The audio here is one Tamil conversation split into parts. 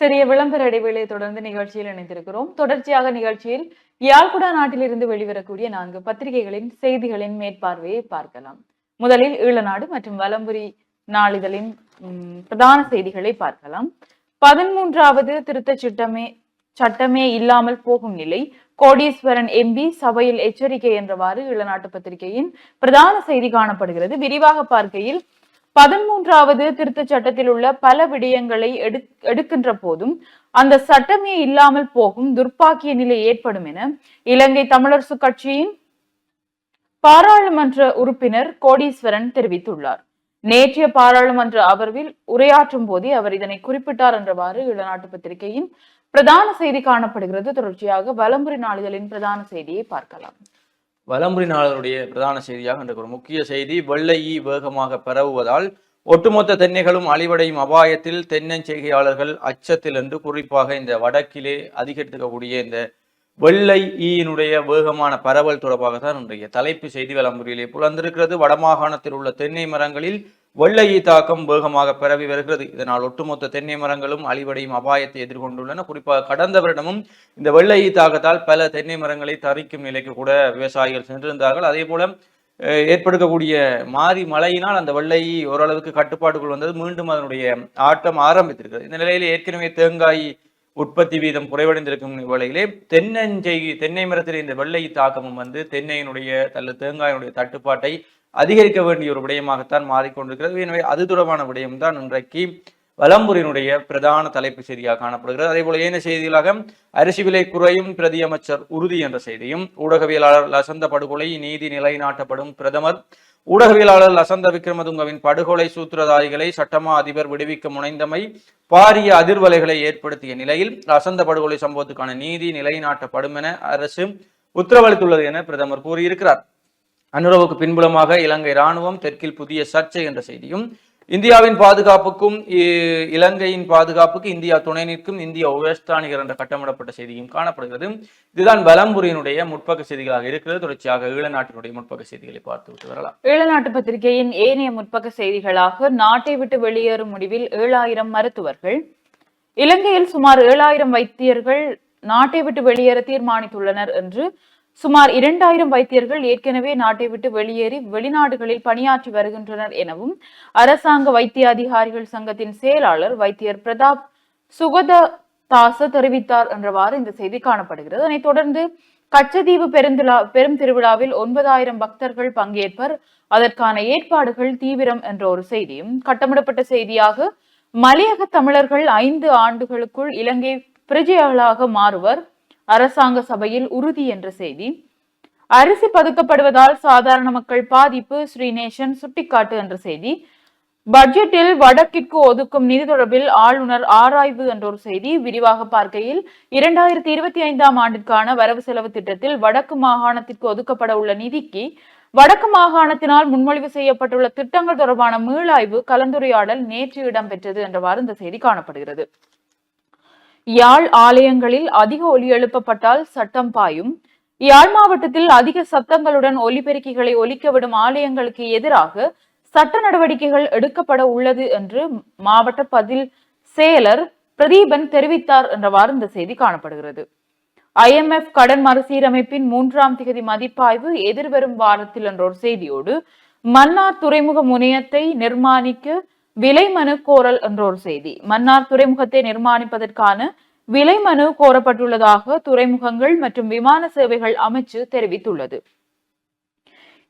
சிறிய விளம்பர இடைவேளையை தொடர்ந்து நிகழ்ச்சியில் இணைந்திருக்கிறோம். தொடர்ச்சியாக நிகழ்ச்சியில் யாழ்குடா நாட்டிலிருந்து வெளிவரக்கூடிய நான்கு பத்திரிகைகளின் செய்திகளின் மேற்பார்வையை பார்க்கலாம். முதலில் ஈழநாடு மற்றும் வலம்புரி நாளிதழின் பிரதான செய்திகளை பார்க்கலாம். பதிமூன்றாவது திருத்த சட்டமே சட்டமே இல்லாமல் போகும் நிலை. கோடீஸ்வரன் எம்பி சபையில் எச்சரிக்கை என்றவாறு ஈழநாட்டு பத்திரிகையின் பிரதான செய்தி காணப்படுகிறது. விரிவாக பார்க்கையில் பதிமூன்றாவது திருத்த சட்டத்தில் உள்ள பல விடயங்களை எடு எடுக்கின்ற போதும் அந்த சட்டமே இல்லாமல் போகும் துர்ப்பாக்கிய நிலை ஏற்படும் என இலங்கை தமிழரசு கட்சியின் பாராளுமன்ற உறுப்பினர் கோடீஸ்வரன் தெரிவித்துள்ளார். நேற்றைய பாராளுமன்ற அமர்வில் உரையாற்றும் போதே அவர் இதனை குறிப்பிட்டார் என்றவாறு இளநாட்டு பத்திரிகையின் பிரதான செய்தி காணப்படுகிறது. தொடர்ச்சியாக வலம்புரி நாளிதழின் பிரதான செய்தியை பார்க்கலாம். வலம்புரி நாளருடைய பிரதான செய்தியாக இன்றைக்கு ஒரு முக்கிய செய்தி. வெள்ளை ஈ வேகமாக பரவுவதால் ஒட்டுமொத்த தென்னைகளும் அழிவடையும் அபாயத்தில் தென்னஞ்செய்கையாளர்கள் அச்சத்தில் என்று குறிப்பாக இந்த வடக்கிலே அதிகரித்துக்கக்கூடிய இந்த வெள்ளை ஈயினுடைய வேகமான பரவல் தொடர்பாக தான் இன்றைய தலைப்பு செய்தி விளம்பரிலே புலந்திருக்கிறது. வடமாகாணத்தில் உள்ள தென்னை மரங்களில் வெள்ளை ஈ தாக்கம் வேகமாக பரவி வருகிறது. இதனால் ஒட்டுமொத்த தென்னை மரங்களும் அழிவடையும் அபாயத்தை எதிர்கொண்டுள்ளன. குறிப்பாக கடந்த வருடமும் இந்த வெள்ளை ஈ தாக்கத்தால் பல தென்னை மரங்களை தரிக்கும் நிலைக்கு கூட விவசாயிகள் சென்றிருந்தார்கள். அதே போல ஏற்படுத்தக்கூடிய மாறி மழையினால் அந்த வெள்ளை ஓரளவுக்கு கட்டுப்பாட்டுக்குள் வந்தது. மீண்டும் அதனுடைய ஆட்டம் ஆரம்பித்திருக்கிறது. இந்த நிலையில் ஏற்கனவே தேங்காய் உற்பத்தி வீதம் குறைவடைந்திருக்கும் வேளையிலே தென்னஞ்செய் தென்னை மரத்தில் இந்த வெள்ளை தாக்கமும் வந்து தென்னையினுடைய தல்ல தேங்காயினுடைய தட்டுப்பாட்டை அதிகரிக்க வேண்டிய ஒரு விடயமாகத்தான் மாறிக்கொண்டிருக்கிறது. எனவே அது தொடர்பான விடயம்தான் இன்றைக்கு வலம்புரியினுடைய பிரதான தலைப்பு செய்தியாக காணப்படுகிறது. அதே போல ஏன செய்திகளாக அரிசி விலை குறையும் பிரதி அமைச்சர் உறுதி என்ற செய்தியும் ஊடகவியலாளர் லசந்த படுகொலை நீதி நிலைநாட்டப்படும் பிரதமர் ஊடகவியலாளர் லசந்த விக்ரமதுங்கவின் படுகொலை சூத்திரதாரிகளை சட்டமா அதிபர் விடுவிக்க முனைந்தமை பாரிய அதிர்வலைகளை ஏற்படுத்திய நிலையில் லசந்த படுகொலை சம்பவத்துக்கான நீதி நிலைநாட்டப்படும் என அரசு உத்தரவளித்துள்ளது என பிரதமர் கூறியிருக்கிறார். அனுரவுக்கு பின்புலமாக இலங்கை ராணுவம் தெற்கில் புதிய சர்ச்சை என்ற செய்தியும் இந்தியாவின் பாதுகாப்புக்கும் இலங்கையின் பாதுகாப்புக்கு இந்தியா துணை நிற்கும். இந்திய உபேஸ்தானிகர் என்ற கட்டமிடப்பட்ட செய்தியும் காணப்படுகிறது. இதுதான் பலம்புரியினுடைய முற்பக்க செய்திகளாக இருக்கிறது. தொடர்ச்சியாக ஈழநாட்டினுடைய முற்பக்க செய்திகளை பார்த்து விட்டு வரலாம். ஈழநாட்டு பத்திரிகையின் ஏனைய முற்பக்க செய்திகளாக நாட்டை விட்டு வெளியேறும் முடிவில் ஏழாயிரம் மருத்துவர்கள் இலங்கையில் சுமார் ஏழாயிரம் வைத்தியர்கள் நாட்டை விட்டு வெளியேற தீர்மானித்துள்ளனர் என்று சுமார் இரண்டாயிரம் வைத்தியர்கள் ஏற்கனவே நாட்டை விட்டு வெளியேறி வெளிநாடுகளில் பணியாற்றி வருகின்றனர் எனவும் அரசாங்க வைத்திய அதிகாரிகள் சங்கத்தின் செயலாளர் வைத்தியர் பிரதாப் சுகத தாச தெரிவித்தார் என்றவாறு இந்த செய்தி காணப்படுகிறது. அதனைத் தொடர்ந்து கச்சதீவு பெருந்திழா பெரும் திருவிழாவில் ஒன்பதாயிரம் பக்தர்கள் பங்கேற்பர். அதற்கான ஏற்பாடுகள் தீவிரம் என்ற ஒரு செய்தியும் கட்டமிடப்பட்ட செய்தியாக மலையக தமிழர்கள் ஐந்து ஆண்டுகளுக்குள் இலங்கை பிரஜைகளாக மாறுவர். அரசாங்க சபையில் உறுதி என்ற செய்தி. அரிசி பதுக்கப்படுவதால் சாதாரண மக்கள் பாதிப்பு ஸ்ரீநேசன் சுட்டிக்காட்டு என்ற செய்தி. பட்ஜெட்டில் வடக்கிற்கு ஒதுக்கும் நிதி தொடர்பில் ஆளுநர் ஆராய்வு என்ற ஒரு செய்தி விரிவாக பார்க்கையில் இரண்டாயிரத்தி இருபத்தி ஐந்தாம் ஆண்டிற்கான வரவு செலவு திட்டத்தில் வடக்கு மாகாணத்திற்கு ஒதுக்கப்பட உள்ள நிதிக்கு வடக்கு மாகாணத்தினால் முன்மொழிவு செய்யப்பட்டுள்ள திட்டங்கள் தொடர்பான மீளாய்வு கலந்துரையாடல் நேற்று இடம்பெற்றது என்றவாறு இந்த செய்தி காணப்படுகிறது. யாழ் ஆலயங்களில் அதிக ஒலி எழுப்பப்பட்டால் சட்டம் பாயும். யாழ் மாவட்டத்தில் அதிக சத்தங்களுடன் ஒலிபெருக்கிகளை ஒலிக்க விடும் ஆலயங்களுக்கு எதிராக சட்ட நடவடிக்கைகள் எடுக்கப்பட உள்ளது என்று மாவட்ட பதில் செயலர் பிரதீபன் தெரிவித்தார் என்றவாறு இந்த செய்தி காணப்படுகிறது. ஐஎம்எஃப் கடன் மறுசீரமைப்பின் மூன்றாம் திகதி மதிப்பாய்வு எதிர்வரும் வாரத்தில் என்ற ஒரு செய்தியோடு மன்னார் துறைமுக முனையத்தை நிர்மாணிக்க விலை மனு கோரல் என்ற ஒரு செய்தி. மன்னார் துறைமுகத்தை நிர்மாணிப்பதற்கான விலை மனு கோரப்பட்டுள்ளதாக துறைமுகங்கள் மற்றும் விமான சேவைகள் அமைச்சு தெரிவித்துள்ளது.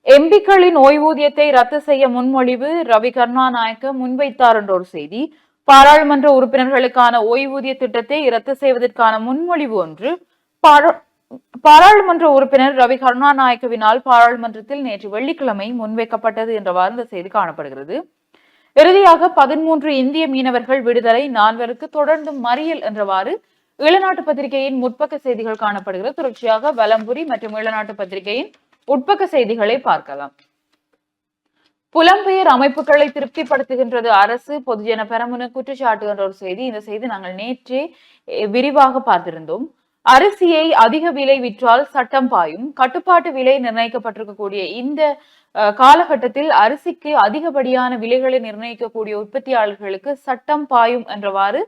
எம்பிக்களின் ஓய்வூதியத்தை ரத்து செய்ய முன்மொழிவு ரவி கருணாநாயக்க முன்வைத்தார் என்ற ஒரு செய்தி. பாராளுமன்ற உறுப்பினர்களுக்கான ஓய்வூதிய திட்டத்தை ரத்து செய்வதற்கான முன்மொழிவு ஒன்று. பாரா- பாராளுமன்ற உறுப்பினர் ரவி கருணாநாயக்கவினால் பாராளுமன்றத்தில் நேற்று வெள்ளிக்கிழமை முன்வைக்கப்பட்டது என்றவாறு இந்த செய்தி காணப்படுகிறது. இறுதியாக பதிமூன்று இந்திய மீனவர்கள் விடுதலை நால்வருக்கு தொடர்ந்து மறியல் என்றவாறு ஈழநாட்டு பத்திரிகையின் முற்பக்க செய்திகள் காணப்படுகிறது. தொடர்ச்சியாக வலம்புரி மற்றும் ஈழநாட்டு பத்திரிகையின் உட்பக்க செய்திகளை பார்க்கலாம். புலம்பெயர் அமைப்புகளை திருப்திப்படுத்துகின்றது அரசு. பொதுஜன பெரமுன குற்றச்சாட்டு என்ற ஒரு செய்தி. இந்த செய்தி நாங்கள் நேற்றே விரிவாக பார்த்திருந்தோம். அரிசியை அதிக விலை விற்றால் சட்டம் பாயும். கட்டுப்பாட்டு விலை நிர்ணயிக்கப்பட்டிருக்கக்கூடிய இந்த காலகட்டத்தில் அரிசிக்கு அதிகப்படியான விலைகளை நிர்ணயிக்கக்கூடிய உற்பத்தியாளர்களுக்கு சட்டம் பாயும் என்றவாறு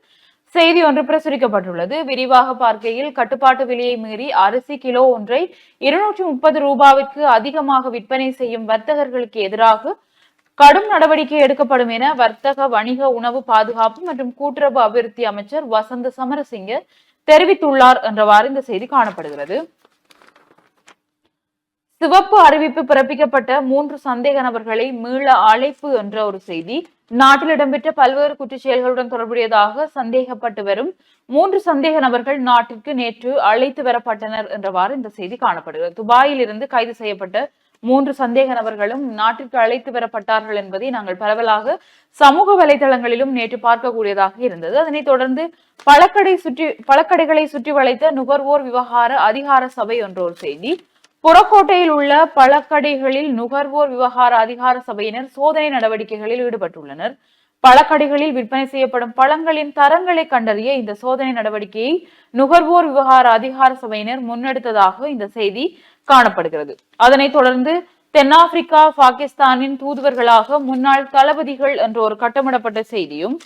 செய்தி ஒன்று பிரசுரிக்கப்பட்டுள்ளது. விரிவாக பார்க்கையில் கட்டுப்பாட்டு விலையை மீறி அரிசி கிலோ ஒன்றை இருநூற்றி முப்பது ரூபாவிற்கு அதிகமாக விற்பனை செய்யும் வர்த்தகர்களுக்கு எதிராக கடும் நடவடிக்கை எடுக்கப்படும் என வர்த்தக வணிக உணவு பாதுகாப்பு மற்றும் கூட்டுறவு அபிவிருத்தி அமைச்சர் வசந்த சமரசிங்க தெரிவித்துள்ளார் என்றவாறு இந்த செய்தி காணப்படுகிறது. சிவப்பு அறிவிப்பு பிறப்பிக்கப்பட்ட மூன்று சந்தேக நபர்களை மீள அழைப்பு என்ற ஒரு செய்தி நாட்டில் இடம்பெற்ற பல்வேறு குற்றச் செயல்களுடன் தொடர்புடையதாக சந்தேகப்பட்டு வரும் மூன்று சந்தேக நபர்கள் நாட்டிற்கு நேற்று அழைத்து வரப்பட்டனர் என்றவாறு இந்த செய்தி காணப்படுகிறது. துபாயில் இருந்து கைது செய்யப்பட்ட மூன்று சந்தேக நபர்களும் நாட்டிற்கு அழைத்து வரப்பட்டார்கள் என்பதை நாங்கள் பரவலாக சமூக வலைதளங்களிலும் நேற்று பார்க்கக்கூடியதாக இருந்தது. அதனைத் தொடர்ந்து பழக்கடை சுற்றி பழக்கடைகளை சுற்றி வளைத்த நுகர்வோர் விவகார அதிகார சபை என்ற ஒரு செய்தி புறக்கோட்டையில் உள்ள பழக்கடைகளில் நுகர்வோர் விவகார அதிகார சபையினர் சோதனை நடவடிக்கைகளில் ஈடுபட்டுள்ளனர். பழக்கடைகளில் விற்பனை செய்யப்படும் பழங்களின் தரங்களை கண்டறிய இந்த சோதனை நடவடிக்கையை நுகர்வோர் விவகார அதிகார சபையினர் முன்னெடுத்ததாக இந்த செய்தி காணப்படுகிறது. அதனைத் தொடர்ந்து தென்னாப்பிரிக்கா பாகிஸ்தானின் தூதுவர்களாக முன்னாள் தளபதிகள் என்ற ஒரு கட்டமிடப்பட்ட செய்தியும்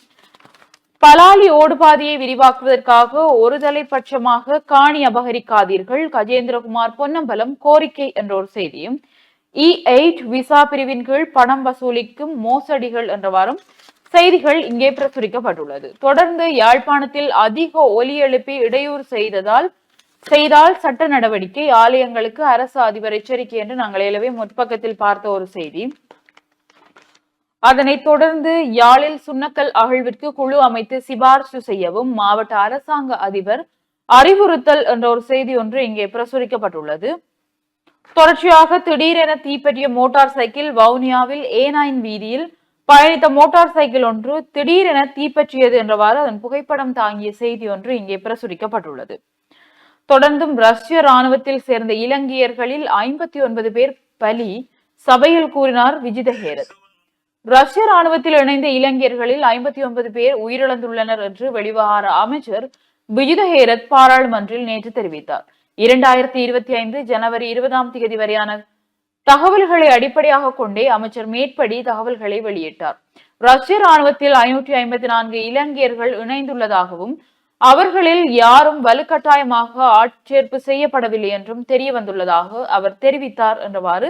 பலாலி ஓடுபாதையை விரிவாக்குவதற்காக ஒரு தலைப்பட்சமாக காணி அபகரிக்காதீர்கள். கஜேந்திரகுமார் பொன்னம்பலம் கோரிக்கை என்ற ஒரு செய்தியும் e இ எயிட் விசா பிரிவின் கீழ் பணம் வசூலிக்கும் மோசடிகள் என்றவாறும் செய்திகள் இங்கே பிரசுரிக்கப்பட்டுள்ளது. தொடர்ந்து யாழ்ப்பாணத்தில் அதிக ஒலி எழுப்பி இடையூறு செய்ததால் செய்தால் சட்ட நடவடிக்கை ஆலயங்களுக்கு அரசு அதிபர் எச்சரிக்கை என்று நாங்கள் ஏலவே முற்பக்கத்தில் பார்த்த ஒரு செய்தி. அதனைத் தொடர்ந்து யாழில் சுண்ணக்கல் அகழ்விற்கு குழு அமைத்து சிபார்சு செய்யவும் மாவட்ட அரசாங்க அதிபர் அறிவுறுத்தல் என்ற ஒரு செய்தி ஒன்று இங்கே பிரசுரிக்கப்பட்டுள்ளது. தொடர்ச்சியாக திடீரென தீப்பற்றிய மோட்டார் சைக்கிள் வவுனியாவில் ஏனாயின் வீதியில் பயணித்த மோட்டார் சைக்கிள் ஒன்று திடீரென தீப்பற்றியது என்றவாறு அதன் புகைப்படம் தாங்கிய செய்தி ஒன்று இங்கே பிரசுரிக்கப்பட்டுள்ளது. தொடர்ந்தும் ரஷ்ய ராணுவத்தில் சேர்ந்த இலங்கையர்களில் ஐம்பத்தி ஒன்பது பேர் பலி சபையில் கூறினார் விஜித ஹேரத் ரஷ்ய ராணுவத்தில் இணைந்த இளைஞர்களில் ஐம்பத்தி ஒன்பது பேர் உயிரிழந்துள்ளனர் என்று வெளிவகார அமைச்சர் விஜித ஹேரத் பாராளுமன்றில் நேற்று தெரிவித்தார். இரண்டாயிரத்தி இருபத்தி ஐந்து ஜனவரி இருபதாம் தேதி வரையான தகவல்களை அடிப்படையாக கொண்டே அமைச்சர் மேற்படி தகவல்களை வெளியிட்டார். ரஷ்ய ராணுவத்தில் ஐநூற்றி ஐம்பத்தி நான்கு இலங்கையர்கள் இணைந்துள்ளதாகவும் அவர்களில் யாரும் வலுக்கட்டாயமாக ஆட்சேர்ப்பு செய்யப்படவில்லை என்றும் தெரிய வந்துள்ளதாக அவர் தெரிவித்தார் என்றவாறு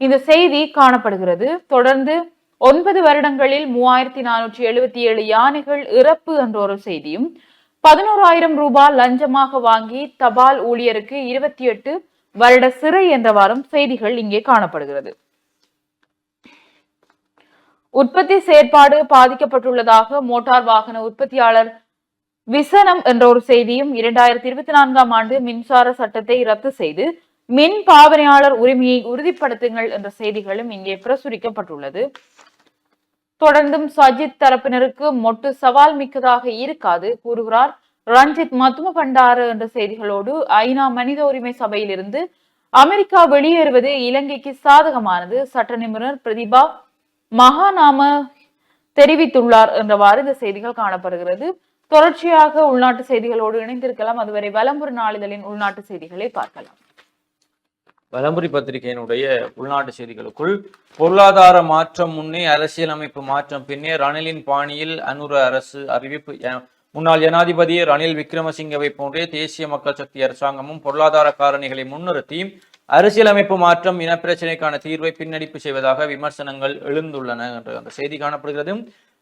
இந்த செய்தி காணப்படுகிறது. தொடர்ந்து ஒன்பது வருடங்களில் மூவாயிரத்தி நானூற்றி எழுபத்தி ஏழு யானைகள் இறப்பு என்ற ஒரு செய்தியும் பதினோராயிரம் ரூபாய் லஞ்சமாக வாங்கி தபால் ஊழியருக்கு இருபத்தி எட்டு வருட சிறை என்றவாறும் செய்திகள் இங்கே காணப்படுகிறது. உற்பத்தி செயற்பாடு பாதிக்கப்பட்டுள்ளதாக மோட்டார் வாகன உற்பத்தியாளர் விசனம் என்ற ஒரு செய்தியும் இரண்டாயிரத்தி இருபத்தி நான்காம் ஆண்டு மின்சார சட்டத்தை ரத்து செய்து மின் பாவனையாளர் உரிமையை உறுதிப்படுத்துங்கள் என்ற செய்திகளும் இங்கே பிரசுரிக்கப்பட்டுள்ளது. தொடர்ந்தும் சஜித் தரப்பினருக்கு மொட்டு சவால் மிக்கதாக இருக்காது கூறுகிறார். ரஞ்சித் மத்தும பண்டார என்ற செய்திகளோடு ஐநா மனித உரிமை சபையிலிருந்து அமெரிக்கா வெளியேறுவது இலங்கைக்கு சாதகமானது. சட்ட நிபுணர் பிரதிபா மகாநாம தெரிவித்துள்ளார் என்றவாறு இந்த செய்திகள் காணப்படுகிறது. தொடர்ச்சியாக உள்நாட்டு செய்திகளோடு இணைந்திருக்கலாம். அதுவரை வலம்புரி நாளிதழின் உள்நாட்டு செய்திகளை பார்க்கலாம். வலம்புரி பத்திரிகையினுடைய உள்நாட்டு செய்திகளுக்குள் பொருளாதார மாற்றம் முன்னே அரசியலமைப்பு மாற்றம் பின்னே ரணிலின் பாணியில் அனுர அரசு அறிவிப்பு முன்னாள் ஜனாதிபதி ரணில் விக்ரமசிங்கவை போன்றே தேசிய மக்கள் சக்தி அரசாங்கமும் பொருளாதார காரணிகளை முன்னிறுத்தி அரசியலமைப்பு மாற்றம் இனப்பிரச்சனைக்கான தீர்வை பின்னடிப்பு செய்வதாக விமர்சனங்கள் எழுந்துள்ளன என்ற அந்த செய்தி காணப்படுகிறது.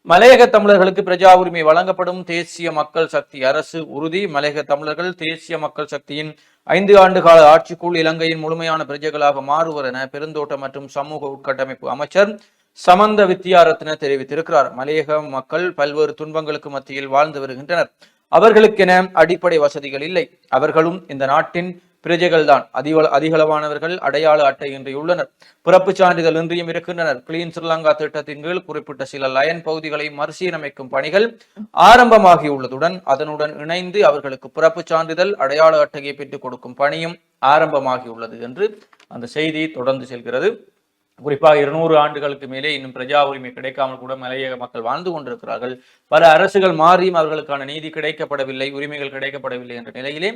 மலையக தமிழர்களுக்கு பிரஜா உரிமை வழங்கப்படும் தேசிய மக்கள் சக்தி அரசு உறுதி. மலையக தமிழர்கள் தேசிய மக்கள் சக்தியின் ஐந்து ஆண்டு கால ஆட்சிக்குள் இலங்கையின் முழுமையான பிரஜைகளாக மாறுவர் என பெருந்தோட்ட மற்றும் சமூக உட்கட்டமைப்பு அமைச்சர் சமந்த வித்யாரத்ன தெரிவித்திருக்கிறார். மலையக மக்கள் பல்வேறு துன்பங்களுக்கு மத்தியில் வாழ்ந்து வருகின்றனர். அவர்களுக்கென அடிப்படை வசதிகள் இல்லை. அவர்களும் இந்த நாட்டின் பிரஜைகள்தான். அதிக அதிகளவானவர்கள் அடையாள அட்டையின்றி உள்ளனர். பிறப்பு சான்றிதழ் இன்றியும் இருக்கின்றனர். கிளீன் ஸ்ரீலங்கா திட்டத்தின் கீழ் குறிப்பிட்ட சில லயன் பகுதிகளை மறுசீரமைக்கும் பணிகள் ஆரம்பமாகியுள்ளதுடன் அதனுடன் இணைந்து அவர்களுக்கு பிறப்பு சான்றிதழ் அடையாள அட்டையை பெற்றுக் கொடுக்கும் பணியும் ஆரம்பமாகியுள்ளது என்று அந்த செய்தி தொடர்ந்து செல்கிறது. குறிப்பாக இருநூறு ஆண்டுகளுக்கு மேலே இன்னும் பிரஜா உரிமை கிடைக்காமல் கூட மலையக மக்கள் வாழ்ந்து கொண்டிருக்கிறார்கள். பல அரசுகள் மாறியும் அவர்களுக்கான நீதி கிடைக்கப்படவில்லை உரிமைகள் கிடைக்கப்படவில்லை என்ற நிலையிலே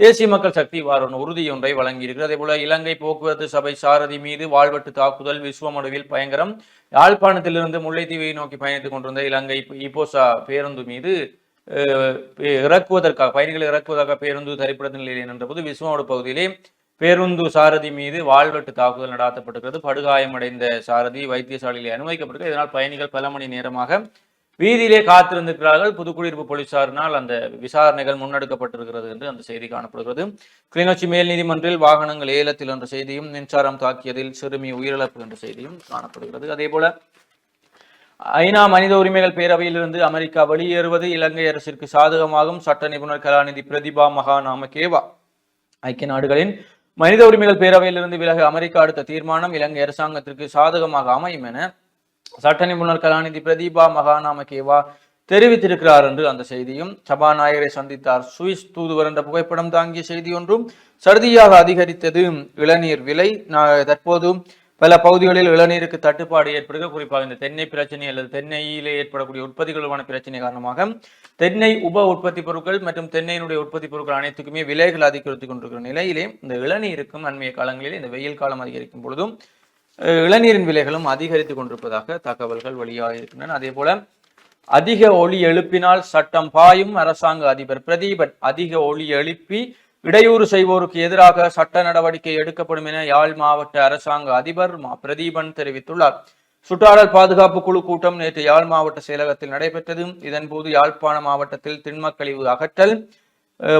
தேசிய மக்கள் சக்தி வாரன் உறுதியொன்றை உறுதி ஒன்றை வழங்கியிருக்கிறது. அதே போல இலங்கை போக்குவரத்து சபை சாரதி மீது வாழ்வெட்டு தாக்குதல் விஸ்வமடுவில் பயங்கரம். யாழ்ப்பாணத்திலிருந்து முல்லைத்தீவை நோக்கி பயணித்துக் கொண்டிருந்த இலங்கை இப்போசா பேருந்து மீது அஹ், இறக்குவதற்காக பயணிகளை இறக்குவதற்காக பேருந்து தரிப்பிடத்த நிலையில் நின்றபோது விஸ்வமடு பகுதியிலே பேருந்து சாரதி மீது வாள்வெட்டு தாக்குதல் நடாத்தப்பட்டிருக்கிறது. படுகாயமடைந்த சாரதி வைத்தியசாலையில் அனுமதிக்கப்பட்டிருக்கிறது. இதனால் பயணிகள் பல மணி நேரமாக வீதியிலே காத்திருந்திருக்கிறார்கள் புதுக்குடியிருப்பு போலீசாரினால் அந்த விசாரணைகள் முன்னெடுக்கப்பட்டிருக்கிறது என்று அந்த செய்தி காணப்படுகிறது. கிளிநொச்சி மேல் நீதிமன்றில் வாகனங்கள் ஏலத்தில் என்ற செய்தியும் மின்சாரம் தாக்கியதில் சிறுமி உயிரிழப்பு என்ற செய்தியும் காணப்படுகிறது. அதே போல ஐநா மனித உரிமைகள் பேரவையிலிருந்து அமெரிக்கா வெளியேறுவது இலங்கை அரசிற்கு சாதகமாகும். சட்ட நிபுணர் கலாநிதி பிரதிபா மகாநாமகேவா ஐக்கிய நாடுகளின் மனித உரிமைகள் பேரவையிலிருந்து விலக அமெரிக்கா அடுத்த தீர்மானம் இலங்கை அரசாங்கத்திற்கு சாதகமாக அமையும் என சட்ட நிபுணர் கலாநிதி பிரதீபா மகாநாமகேவா தெரிவித்திருக்கிறார் என்று அந்த செய்தியும் சபாநாயகரை சந்தித்தார். சுவிஸ் தூதுவர் என்ற புகைப்படம் தாங்கிய செய்தி ஒன்றும் சர்தியாக அதிகரித்தது. இளநீர் விலை தற்போது பல பகுதிகளில் இளநீருக்கு தட்டுப்பாடு ஏற்படுகிறது. குறிப்பாக இந்த தென்னை பிரச்சனை அல்லது தென்னையிலே ஏற்படக்கூடிய உற்பத்திகளுமான பிரச்சனை காரணமாக தென்னை உப உற்பத்தி பொருட்கள் மற்றும் தென்னையினுடைய உற்பத்தி பொருட்கள் அனைத்துக்குமே விலைகள் அதிகரித்துக் கொண்டிருக்கிற நிலையிலே இந்த இளநீருக்கும் அண்மைய காலங்களில் இந்த வெயில் காலம் அதிகரிக்கும் பொழுதும் இளநீரின் விலைகளும் அதிகரித்து கொண்டிருப்பதாக தகவல்கள் வெளியாக இருக்கின்றன அதே போல அதிக ஒளி எழுப்பினால் சட்டம் பாயும் அரசாங்க அதிபர் பிரதீபன் அதிக ஒளி எழுப்பி இடையூறு செய்வோருக்கு எதிராக சட்ட நடவடிக்கை எடுக்கப்படும் என யாழ் மாவட்ட அரசாங்க அதிபர் பிரதீபன் தெரிவித்துள்ளார். சுற்றாடல் பாதுகாப்பு குழு கூட்டம் நேற்று யாழ் மாவட்ட செயலகத்தில் நடைபெற்றது. இதன்போது யாழ்ப்பாண மாவட்டத்தில் திண்மக்கழிவு அகற்றல்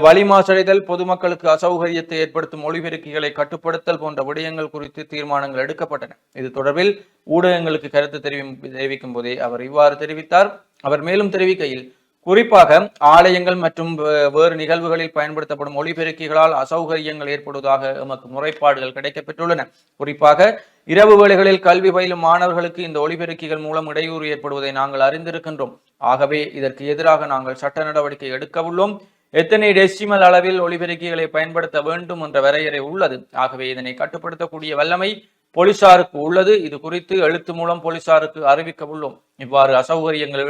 வலி மாசடைதல் பொதுமக்களுக்கு அசௌகரியத்தை ஏற்படுத்தும் ஒளிபெருக்கிகளை கட்டுப்படுத்தல் போன்ற விடயங்கள் குறித்து தீர்மானங்கள் எடுக்கப்பட்டன. இது தொடர்பில் ஊடகங்களுக்கு கருத்து தெரிவி தெரிவிக்கும் போதே அவர் இவ்வாறு தெரிவித்தார். அவர் மேலும் தெரிவிக்கையில் குறிப்பாக ஆலயங்கள் மற்றும் வேறு நிகழ்வுகளில் பயன்படுத்தப்படும் ஒளிபெருக்கிகளால் அசௌகரியங்கள் ஏற்படுவதாக எமக்கு முறைப்பாடுகள் கிடைக்கப்பெற்றுள்ளன. குறிப்பாக இரவு வேளைகளில் கல்வி பயிலும் மாணவர்களுக்கு இந்த ஒளிபெருக்கிகள் மூலம் இடையூறு ஏற்படுவதை நாங்கள் அறிந்திருக்கின்றோம். ஆகவே இதற்கு எதிராக நாங்கள் சட்ட நடவடிக்கை எடுக்க உள்ளோம். எத்தனை டெசிமல் அளவில் ஒளிபெருக்கிகளை பயன்படுத்த வேண்டும் என்ற வரையறை உள்ளது. ஆகவே இதனை கட்டுப்படுத்தக்கூடிய வல்லமை போலீசாருக்கு உள்ளது. இது குறித்து எழுத்து மூலம் போலீசாருக்கு அறிவிக்க உள்ளோம். இவ்வாறு அசௌகரியங்கள்